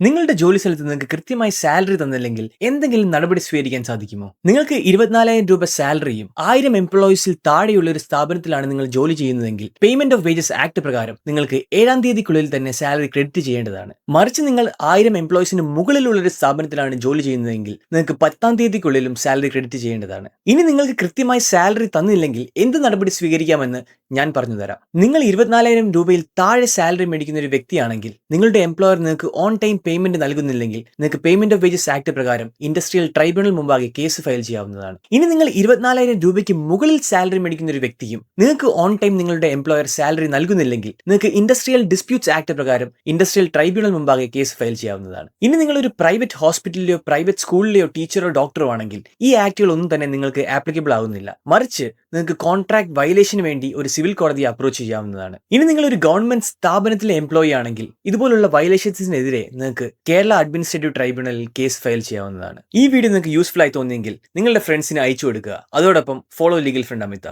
നിങ്ങളുടെ ജോലി സ്ഥലത്ത് നിങ്ങൾക്ക് കൃത്യമായി സാലറി തന്നില്ലെങ്കിൽ എന്തെങ്കിലും നടപടി സ്വീകരിക്കാൻ സാധിക്കുമോ? നിങ്ങൾക്ക് ഇരുപത്തിനാലായിരം രൂപ സാലറിയും ആയിരം എംപ്ലോയീസിൽ താഴെയുള്ള ഒരു സ്ഥാപനത്തിലാണ് നിങ്ങൾ ജോലി ചെയ്യുന്നതെങ്കിൽ പേയ്മെന്റ് ഓഫ് വേജസ് ആക്ട് പ്രകാരം നിങ്ങൾക്ക് ഏഴാം തീയതിക്കുള്ളിൽ തന്നെ സാലറി ക്രെഡിറ്റ് ചെയ്യേണ്ടതാണ്. മറിച്ച് നിങ്ങൾ ആയിരം എംപ്ലോയീസിന് മുകളിലുള്ള ഒരു സ്ഥാപനത്തിലാണ് ജോലി ചെയ്യുന്നതെങ്കിൽ നിങ്ങൾക്ക് പത്താം തീയതിക്കുള്ളിലും സാലറി ക്രെഡിറ്റ് ചെയ്യേണ്ടതാണ്. ഇനി നിങ്ങൾക്ക് കൃത്യമായി സാലറി തന്നില്ലെങ്കിൽ എന്ത് നടപടി സ്വീകരിക്കാമെന്ന് ഞാൻ പറഞ്ഞു തരാം നിങ്ങൾ ഇരുപത്തിനാലായിരം രൂപയിൽ താഴെ സാലറി മേടിക്കുന്ന ഒരു വ്യക്തിയാണെങ്കിൽ നിങ്ങളുടെ എംപ്ലോയർ നിങ്ങൾക്ക് ഓൺ ടൈം പേയ്മെന്റ് നൽകുന്നില്ലെങ്കിൽ നിങ്ങൾക്ക് പേയ്മെന്റ് ഓഫ് വേജസ് ആക്ട് പ്രകാരം ഇൻഡസ്ട്രിയൽ ട്രൈബ്യൂണൽ മുമ്പാകെ കേസ് ഫയൽ ചെയ്യാവുന്നതാണ്. ഇനി നിങ്ങൾ ഇരുപത്തിനാലായിരം രൂപയ്ക്ക് മുകളിൽ സാലറി മേടിക്കുന്ന ഒരു വ്യക്തിയും നിങ്ങൾക്ക് ഓൺ ടൈം നിങ്ങളുടെ എംപ്ലോയർ സാലറി നൽകുന്നില്ലെങ്കിൽ നിങ്ങൾക്ക് ഇൻഡസ്ട്രിയൽ ഡിസ്പ്യൂട്ട്സ് ആക്ട് പ്രകാരം ഇൻഡസ്ട്രിയൽ ട്രൈബ്യൂണൽ മുമ്പാകെ കേസ് ഫയൽ ചെയ്യാവുന്നതാണ്. ഇനി നിങ്ങൾ ഒരു പ്രൈവറ്റ് ഹോസ്പിറ്റലിലെയോ പ്രൈവറ്റ് സ്കൂളിലെയോ ടീച്ചറോ ഡോക്ടറോ ആണെങ്കിൽ ഈ ആക്ടുകൾ ഒന്നും തന്നെ നിങ്ങൾക്ക് ആപ്ലിക്കബിൾ ആവുന്നില്ല. മറിച്ച് നിങ്ങൾക്ക് കോൺട്രാക്ട് വയലേഷന് വേണ്ടി ഒരു സിവിൽ കോടതി അപ്രോച്ച് ചെയ്യാവുന്നതാണ്. ഇനി നിങ്ങൾ ഒരു ഗവൺമെന്റ് സ്ഥാപനത്തിലെ എംപ്ലോയി ആണെങ്കിൽ ഇതുപോലുള്ള വയലേഷൻസിനെതിരെ നിങ്ങൾക്ക് കേരള അഡ്മിനിസ്ട്രേറ്റീവ് ട്രൈബ്യൂണലിൽ കേസ് ഫയൽ ചെയ്യാവുന്നതാണ്. ഈ വീഡിയോ നിങ്ങൾക്ക് യൂസ്ഫുൾ ആയി തോന്നിയെങ്കിൽ നിങ്ങളുടെ ഫ്രണ്ട്സിന് അയച്ചു കൊടുക്കുക. അതോടൊപ്പം ഫോളോ ലീഗൽ ഫ്രണ്ട് അമിതാഭ്.